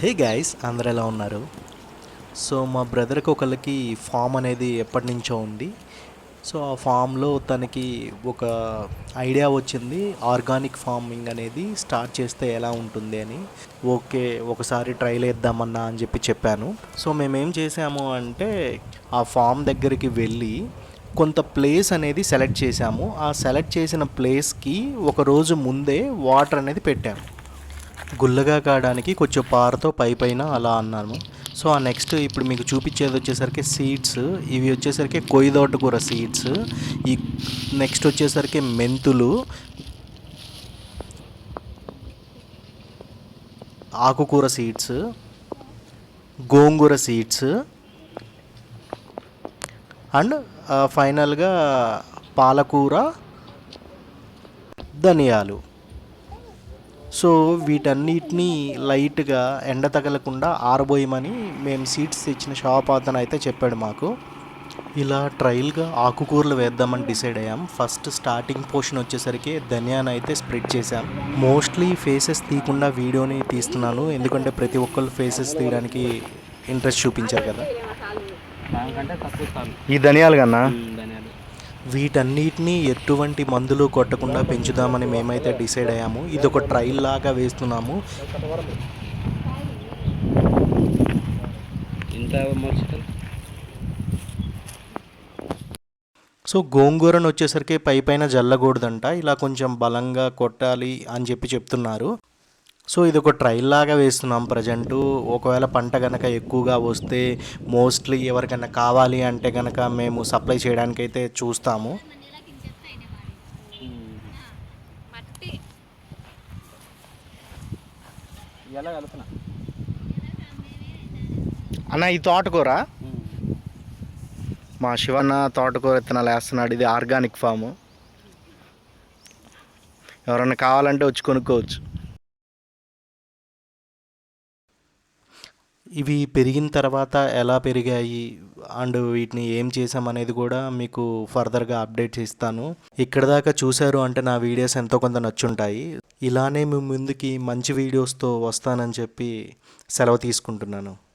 Hey guys అందరు ఎలా ఉన్నారు? సో మా బ్రదర్కి ఒకళ్ళకి ఫామ్ అనేది ఎప్పటి నుంచో ఉంది. సో ఆ ఫామ్లో తనకి ఒక ఐడియా వచ్చింది ఆర్గానిక్ ఫార్మింగ్ అనేది స్టార్ట్ చేస్తే ఎలా ఉంటుంది అని. ఓకే ఒకసారి ట్రైల్ వేద్దామన్నా అని చెప్పి చెప్పాను. సో మేమేం చేసాము అంటే ఆ ఫామ్ దగ్గరికి వెళ్ళి కొంత ప్లేస్ అనేది సెలెక్ట్ చేసాము. ఆ సెలెక్ట్ చేసిన ప్లేస్కి ఒక రోజు ముందే వాటర్ అనేది పెట్టాము. గుల్లగా కావడానికి కొంచెం పారతో పై పైన అలా అన్నాను. సో ఆ నెక్స్ట్ ఇప్పుడు మీకు చూపించేది వచ్చేసరికి సీడ్స్ ఇవి వచ్చేసరికి కొయ్యదోటకూర సీడ్స్ ఈ నెక్స్ట్ వచ్చేసరికి మెంతులు. ఆకుకూర సీడ్స్ గోంగూర సీడ్స్ అండ్ ఫైనల్గా పాలకూర ధనియాలు. సో వీటన్నిటిని లైట్గా ఎండ తగలకుండా ఆరబోయమని మేము సీడ్స్ తెచ్చిన షాప్ అతను అయితే చెప్పాడు మాకు. ఇలా ట్రయల్గా ఆకుకూరలు వేద్దామని డిసైడ్ అయ్యాం. ఫస్ట్ స్టార్టింగ్ పోర్షన్ వచ్చేసరికి ధనియాన్ని అయితే స్ప్రెడ్ చేశాం. మోస్ట్లీ ఫేసెస్ తీయకుండా వీడియోని తీస్తున్నాను. ఎందుకంటే ప్రతి ఒక్కళ్ళు ఫేసెస్ తీయడానికి ఇంట్రెస్ట్ చూపించారు కదా. ఈ ధనియాలు కన్నా? వీటన్నిటిని ఎటువంటి మందులు కొట్టకుండా పెంచుదామని మేమైతే డిసైడ్ అయ్యాము. ఇది ఒక ట్రైల్ లాగా వేస్తున్నాము. సో గోంగూరను వచ్చేసరికి పై పైన జల్లకూడదంట. ఇలా కొంచెం బలంగా కొట్టాలి అని చెప్పి చెప్తున్నారు. సో ఇది ఒక ట్రైల్ లాగా వేస్తున్నాం ప్రజెంటు ఒకవేళ పంట కనుక ఎక్కువగా వస్తే మోస్ట్లీ ఎవరికైనా కావాలి అంటే కనుక మేము సప్లై చేయడానికి అయితే చూస్తాము అన్న ఈ తోటకూర? మా శివన్న తోటకూర విత్తనాలు వేస్తున్నాడు. ఇది ఆర్గానిక్ ఫాము. ఎవరన్నా కావాలంటే వచ్చి కొనుక్కోవచ్చు. ఇవి పెరిగిన తర్వాత ఎలా పెరిగాయి? అండ్ వీటిని ఏం చేసామనేది కూడా మీకు ఫర్దర్గా అప్డేట్ ఇస్తాను ఇక్కడ దాకా చూశారు అంటే నా వీడియోస్ ఎంతో కొంత నచ్చుంటాయి. ఇలానే మీ ముందుకి మంచి వీడియోస్తో వస్తానని చెప్పి సెలవు తీసుకుంటున్నాను.